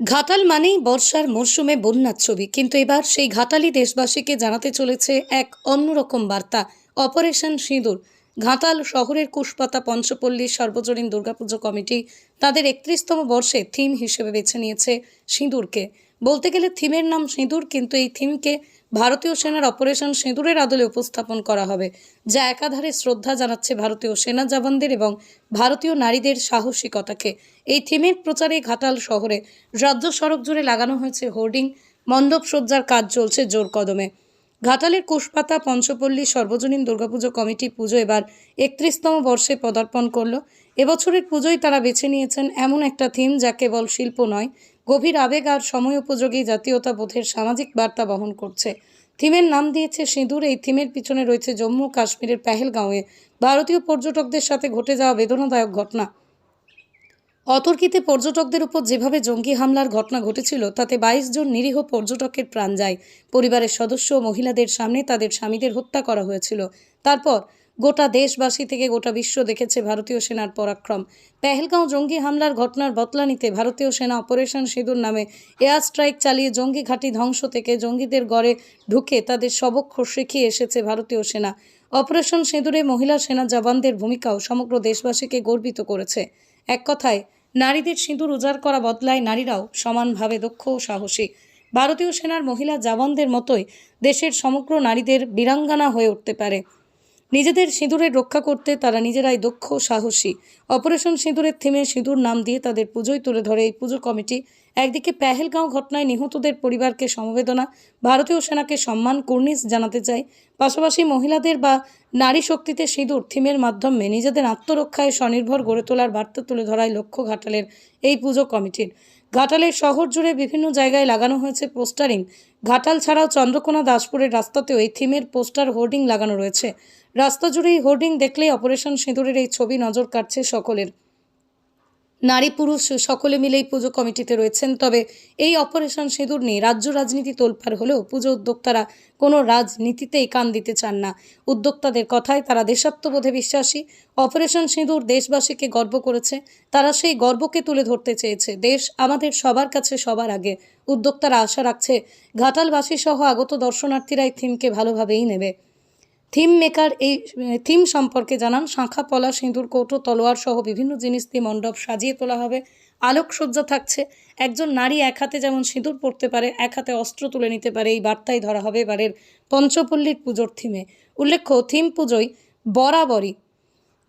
ঘাটাল মানেই বর্ষার মরশুমে বন্যার ছবি। কিন্তু এবার সেই ঘাটালি দেশবাসীকে জানাতে চলেছে এক অন্যরকম বার্তা, অপারেশন সিঁদুর। ঘাটাল শহরের কুশপাতা পঞ্চপল্লী সর্বজনীন দুর্গাপুজো কমিটি তাদের একত্রিশতম বর্ষে থিম হিসেবে বেছে নিয়েছে সিঁদুরকে। বলতে গেলে থিমের নাম সিঁদুর, কিন্তু এই থিমকে ভারতীয় সেনার অপারেশন সিঁদুরের আদলে উপস্থাপন করা হবে, যা একাধারে শ্রদ্ধা জানাচ্ছে ভারতীয় সেনা জওয়ানদের এবং ভারতীয় নারীদের সাহসিকতাকে। এই থিমের প্রচারে ঘাটাল শহরে রাজ্য সড়ক জুড়ে লাগানো হয়েছে হোর্ডিং, মণ্ডপ সজ্জার কাজ চলছে জোর কদমে। ঘাটালের কুশপাতা পঞ্চপল্লী, সর্বজনীন দুর্গাপুজো কমিটি পুজো এবার একত্রিশতম বর্ষে পদার্পণ করল। এবছরের পুজোয় তারা বেছে নিয়েছেন এমন একটা থিম যা কেবল শিল্প নয় গভীর আবেগ আর সময় উপযোগী জাতীয়তাবোধের সামাজিক বার্তা বহন করছে। থিমের নাম দিয়েছে সিঁদুর। এই থিমের পিছনে রয়েছে জম্মু কাশ্মীরের পেহেলগাঁওয়ে। ভারতীয় পর্যটকদের সাথে ঘটে যাওয়া বেদনাদায়ক ঘটনা। অতর্কিতে পর্যটকদের উপর যেভাবে জঙ্গি হামলার ঘটনা ঘটেছিল, তাতে বাইশ জন নিরীহ পর্যটকের প্রাণ যায়। পরিবারের সদস্য ও মহিলাদের সামনে তাদের স্বামীদের হত্যা করা হয়েছিল। তারপর গোটা দেশবাসী থেকে গোটা বিশ্ব দেখেছে ভারতীয় সেনার পরাক্রম। পেহেলগাঁও জঙ্গি হামলার ঘটনার বদলা নিতে ভারতীয় সেনা অপারেশন সিঁদুর নামে এয়ার স্ট্রাইক চালিয়ে জঙ্গি ঘাঁটি ধ্বংস থেকে জঙ্গিদের গড়ে ঢুকে তাদের সবক শিখিয়ে এসেছে ভারতীয় সেনা। অপারেশন সিঁদুরে মহিলা সেনা জওয়ানদের ভূমিকাও সমগ্র দেশবাসীকে গর্বিত করেছে। এক কথায়, নারীদের সিঁদুর উজাড় করা বদলায় নারীরাও সমানভাবে দক্ষ ও সাহসী। ভারতীয় সেনার মহিলা জওয়ানদের মতোই দেশের সমগ্র নারীদের বীরাঙ্গনা হয়ে উঠতে পারে। নিজেদের সিঁদুরের রক্ষা করতে তারা নিজেরাই দক্ষ, সাহসী। অপারেশন সিঁদুরের থিমে সিঁদুর নাম দিয়ে তাদের পুজোয় তুলে ধরে এই পুজো কমিটি। একদিকে পেহেলগাঁও ঘটনায় নিহতদের পরিবারকে সমবেদনা, ভারতীয় সেনাকে সম্মান, কুর্নিশ জানাতে চায়। পাশাপাশি মহিলাদের বা নারী শক্তিতে সিঁদুর থিমের মাধ্যমে নিজেদের আত্মরক্ষায় স্বনির্ভর গড়ে তোলার বার্তা তুলে ধরায় লক্ষ্য ঘাটালের এই পুজো কমিটির। ঘাটালের শহর জুড়ে বিভিন্ন জায়গায় লাগানো হয়েছে পোস্টারিং। ঘাটাল ছাড়াও চন্দ্রকোনা দাসপুরের রাস্তাতেও এই থিমের পোস্টার হোর্ডিং লাগানো রয়েছে। রাস্তা জুড়ে এই হোর্ডিং দেখলেই অপারেশন সিঁদুরের এই ছবি নজর কাটছে সকলের। নারী পুরুষ সকলে মিলেই পুজো কমিটিতে রয়েছেন, তবে এই অপারেশন সিঁদুর নিয়ে রাজ্য রাজনীতি তোলপাড় হলেও পুজো উদ্যোক্তারা কোনো রাজনীতিতেই কান দিতে চান না। উদ্যোক্তাদের কথায় তারা দেশাত্মবোধে বিশ্বাসী। অপারেশন সিঁদুর দেশবাসীকে গর্ব করেছে। তারা সেই গর্বকে তুলে ধরতে চেয়েছে। দেশ আমাদের সবার কাছে সবার আগে। উদ্যোক্তারা আশা রাখছে ঘাটালবাসী সহ আগত দর্শনার্থীরা এই থিমকে ভালোভাবেই নেবে। থিম মেকার এই থিম সম্পর্কে জানান, শাঁখা পলা সিঁদুর, কৌটো, তলোয়ার সহ বিভিন্ন জিনিস দিয়ে মণ্ডপ সাজিয়ে তোলা হবে। আলোকসজ্জা থাকছে। একজন নারী এক হাতে যেমন সিঁদুর পরতে পারে, এক হাতে অস্ত্র তুলে নিতে পারে। এই বার্তাই ধরা হবে এবারের পঞ্চপল্লীর পুজোর থিমে। উল্লেখ্য, থিম পুজোয় বরাবরই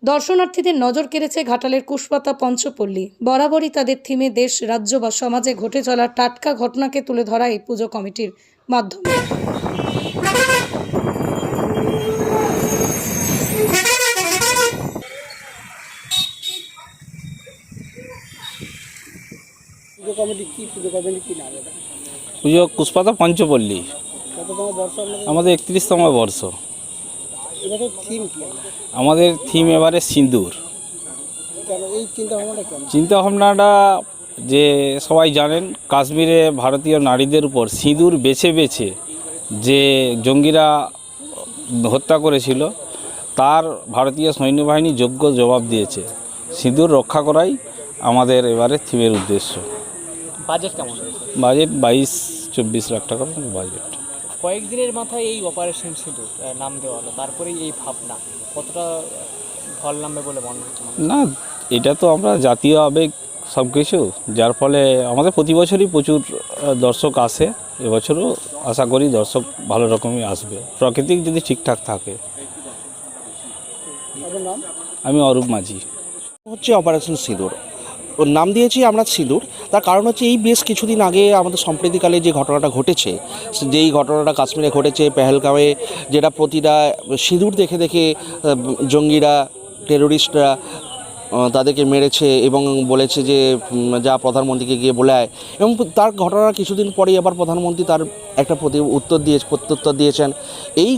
দর্শনার্থীদের নজর কেড়েছে ঘাটালের কুশপাতা পঞ্চপল্লী। বরাবরই তাদের থিমে দেশ, রাজ্য বা সমাজে ঘটে চলা টাটকা ঘটনাকে তুলে ধরা এই পুজো কমিটির মাধ্যমে। পুজো কমিটি কি পুজো কমিটি কি নাম এটা পুজো পঞ্চপল্লী কততম বর্ষ আপনাদের আমাদের একত্রিশতম বর্ষ। এবারে থিম কি আমাদের থিম এবারে সিঁদুর কেন এই চিন্তা ভাবনাটা কেন? চিন্তা ভাবনাটা যে সবাই জানেন কাশ্মীরে ভারতীয় নারীদের উপর সিঁদুর বেছে বেছে যে জঙ্গিরা হত্যা করেছিল তার ভারতীয় সৈন্যবাহিনী যোগ্য জবাব দিয়েছে। সিঁদুর রক্ষা করাই আমাদের এবারে থিমের উদ্দেশ্য। বাজেট কেমন বাজেট বাইশ চব্বিশ লাখ টাকার বাজেট। কয়েকদিনের মাথায় এই অপারেশন সিঁদুর নাম দেওয়া হলো। তারপরেই এই ভাবনা কতটা ঢল নামবে বলে মনে হচ্ছে না এটা তো আমরা জাতীয় আবেগ সব কিছু যার ফলে আমাদের প্রতি বছরই প্রচুর দর্শক আসে। এবছরও আশা করি দর্শক ভালো রকমই আসবে। প্রাকৃতিক যদি ঠিকঠাক থাকে। আমি অরূপ মাঝি। হচ্ছে অপারেশন সিঁদুর। ওর নাম দিয়েছি আমরা সিঁদুর। তার কারণ হচ্ছে এই বেশ কিছুদিন আগে আমাদের সম্প্রতিকালে যে ঘটনাটা ঘটেছে, যেই ঘটনাটা কাশ্মীরে ঘটেছে, পেহেলগাঁওয়ে যেটা প্রতিটা সিঁদুর দেখে দেখে জঙ্গিরা টেরোরিস্টরা তাদেরকে মেরেছে এবং বলেছে যে যা প্রধানমন্ত্রীকে গিয়ে বলে আয়। এবং তার ঘটনার কিছুদিন পরেই আবার প্রধানমন্ত্রী তার একটা প্রতি, উত্তর দিয়ে, প্রত্যুত্তর দিয়েছেন। এই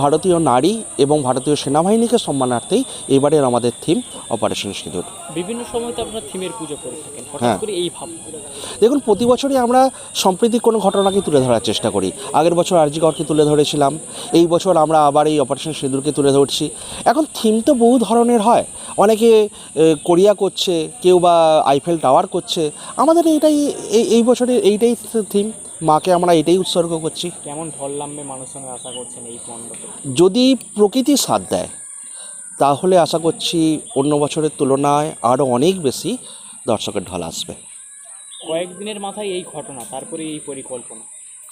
ভারতীয় নারী এবং ভারতীয় সেনাবাহিনীকে সম্মানার্থেই এবারের আমাদের থিম অপারেশন সিঁদুর। বিভিন্ন সময় তো আপনারা থিমের পুজো করে থাকেন। হঠাৎ হ্যাঁ। করে এই ভাবনা দেখুন প্রতি বছরই আমরা সম্প্রীতি কোনো ঘটনাকে তুলে ধরার চেষ্টা করি। আগের বছর আরজিকরকে তুলে ধরেছিলাম এই বছর আমরা আবার এই অপারেশন সিঁদুরকে তুলে ধরছি। এখন থিম তো বহু ধরনের হয়। অনেকে কোরিয়া করছে কেউ বা আইফেল টাওয়ার করছে। আমাদের এইটাই এই এই বছরের এইটাই থিম মাকে আমরা এটাই উৎসর্গ করছি। কেমন ঢল নামবে মানুষজনের আশা করছেন এই মণ্ডপে? যদি প্রকৃতি সাথ দেয় তাহলে আশা করছি অন্য বছরের তুলনায় আরও অনেক বেশি দর্শকের ঢল আসবে। কয়েকদিনের মাথায় এই ঘটনা তারপরে এই পরিকল্পনা।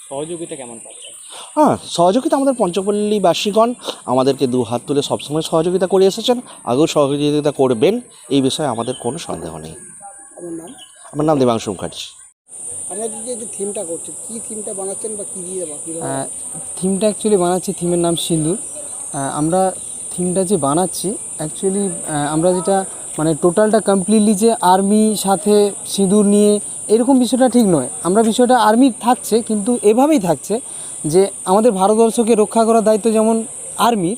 সহযোগিতা কেমন পাচ্ছেন হ্যাঁ সহযোগিতা আমাদের পঞ্চপল্লীবাসীগণ আমাদেরকে দু হাত তুলে সবসময় সহযোগিতা করে এসেছেন। আগেও সহযোগিতা করবেন এই বিষয়ে আমাদের কোনো সন্দেহ নেই। আমার নাম? আমার নাম দেবাংশু মুখার্জি। থিমটা কি থিমটা বানাচ্ছেন বা কি থিমটা অ্যাকচুয়ালি বানাচ্ছি, থিমের নাম সিন্দুর আমরা থিমটা যে বানাচ্ছি অ্যাকচুয়ালি আমরা যেটা মানে টোটালটা কমপ্লিটলি যে আর্মি সাথে সিঁদুর নিয়ে, এরকম বিষয়টা ঠিক নয়। আমরা বিষয়টা আর্মি থাকছে, কিন্তু এভাবেই থাকছে যে আমাদের ভারতবর্ষকে রক্ষা করার দায়িত্ব যেমন আর্মির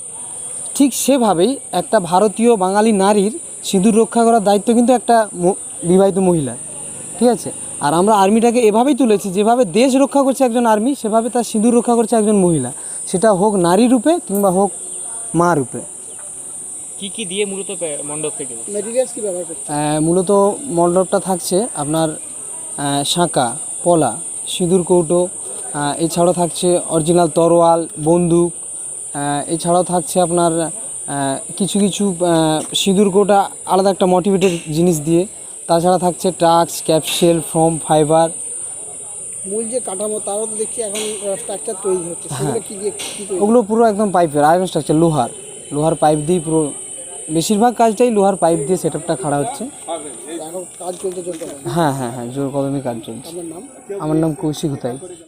ঠিক সেভাবেই একটা ভারতীয় বাঙালি নারীর সিঁদুর রক্ষা করার দায়িত্ব কিন্তু একটা বিবাহিত মহিলার। ঠিক আছে? আর আমরা আর্মিটাকে এভাবেই তুলেছি যেভাবে দেশ রক্ষা করছে একজন আর্মি সেভাবে তার সিঁদুর রক্ষা করছে একজন মহিলা। সেটা হোক নারী রূপে কিংবা হোক মা রূপে। কি কি দিয়ে মূলত মণ্ডপ থেকে কি ব্যবহার করছেন মূলত মণ্ডপটা থাকছে আপনার শাঁকা পলা সিঁদুর কৌটো এছাড়াও থাকছে অরিজিনাল তরোয়াল বন্দুক এছাড়াও থাকছে আপনার কিছু কিছু সিঁদুর কৌটা আলাদা একটা মোটিভেটেড জিনিস দিয়ে। তাছাড়া থাকছে টাক্স ক্যাপসেল ফোম ফাইবার। মূল যে কাঠামো তারও তো দেখছি এখন স্ট্রাকচার তৈরি হচ্ছে। সেগুলো কি দিয়ে ওগুলো পুরো একদম পাইপের আয়রন স্ট্রাকচার লোহার। লোহার পাইপ দিয়ে পুরো বেশিরভাগ কাজটাই লোহার পাইপ দিয়ে সেট আপটা খাড়া হচ্ছে। কাজ চলতে হ্যাঁ হ্যাঁ হ্যাঁ জোর কদমে কাজ চলছে। আমার নাম কৌশিক হুতাই